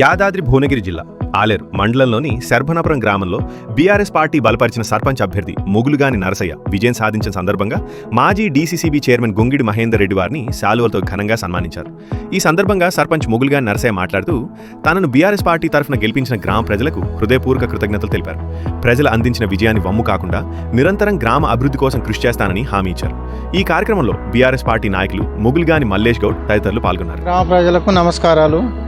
యాదాద్రి భువనగిరి జిల్లా ఆలేరు మండలంలోని శర్భనాపురం గ్రామంలో బీఆర్ఎస్ పార్టీ బలపరిచిన సర్పంచ్ అభ్యర్థి ముగులుగాని నరసయ్య విజయం సాధించిన సందర్భంగా మాజీ డీసీసీబీ చైర్మన్ గుంగిడి మహేందర్ రెడ్డి వారిని శాలువలతో ఘనంగా సన్మానించారు. ఈ సందర్భంగా సర్పంచ్ ముగులుగాని నరసయ్య మాట్లాడుతూ తనను బీఆర్ఎస్ పార్టీ తరఫున గెలిపించిన గ్రామ ప్రజలకు హృదయపూర్వక కృతజ్ఞతలు తెలిపారు. ప్రజలు అందించిన విజయాన్ని వమ్ము కాకుండా నిరంతరం గ్రామ అభివృద్ధి కోసం కృషి చేస్తానని హామీ ఇచ్చారు. ఈ కార్యక్రమంలో బీఆర్ఎస్ పార్టీ నాయకులు ముగులుగాని మల్లేష్ గౌడ్ తదితరులు పాల్గొన్నారు. గ్రామ ప్రజలకు నమస్కారాలు.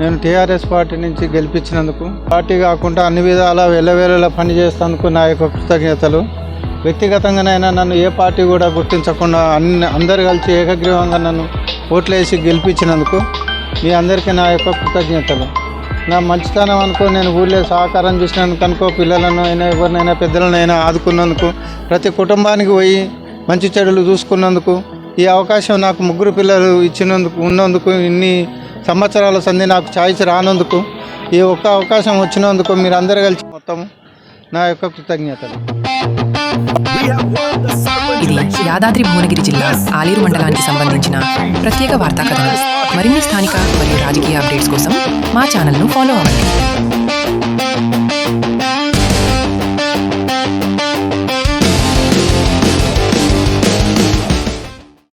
నేను టీఆర్ఎస్ పార్టీ నుంచి గెలిపించినందుకు పార్టీ కాకుండా అన్ని విధాలా వెళ్ళవేళలా పనిచేస్తేందుకు నా యొక్క కృతజ్ఞతలు. వ్యక్తిగతంగానైనా నన్ను ఏ పార్టీ కూడా గుర్తించకుండా అన్ని అందరు కలిసి ఏకగ్రీవంగా నన్ను ఓట్లేసి గెలిపించినందుకు మీ అందరికీ నా యొక్క కృతజ్ఞతలు. నా మంచితనం అనుకో నేను ఊళ్ళో సహకారం చేసినందుకు అనుకో పిల్లలను అయినా ఎవరినైనా పెద్దలనైనా ఆదుకున్నందుకు ప్రతి కుటుంబానికి పోయి మంచి చెడులు చూసుకున్నందుకు ఈ అవకాశం నాకు ముగ్గురు పిల్లలు ఇచ్చినందుకు ఉన్నందుకు ఇన్ని సంవత్సరాల సంధి నాకు ఛాయిస్ రానందుకు ఈ ఒక్క అవకాశం వచ్చినందుకు మీరు కలిసి మొత్తం నా యొక్క కృతజ్ఞతలు. ఇది యాదాద్రి భువనగిరి జిల్లా ఆలేరు మండలానికి సంబంధించిన ప్రత్యేక వార్తా కథనం మరిన్ని స్థానిక మరియు రాజకీయ అప్డేట్స్ కోసం మా ఛానల్ను ఫాలో అవ్వండి.